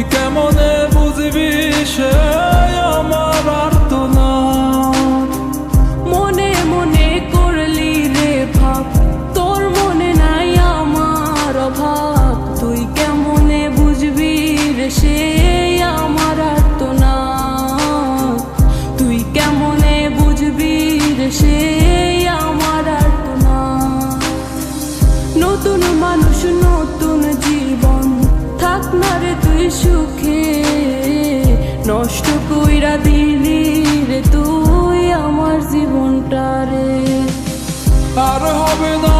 তুই কেমনে বুঝবি সে আমার আর্তনাদ? মনে মনে করলি রে ভাব, তোর মনে নাই আমার অভাব। তুই কেমনে বুঝবি সে আমার না তুই কেমনে বুঝবি সে আমার না নতুন মানুষ থাক না রে তুই সুখে নষ্ট কইরা দিলি রে তুই আমার জীবনটা রে। আর হবে না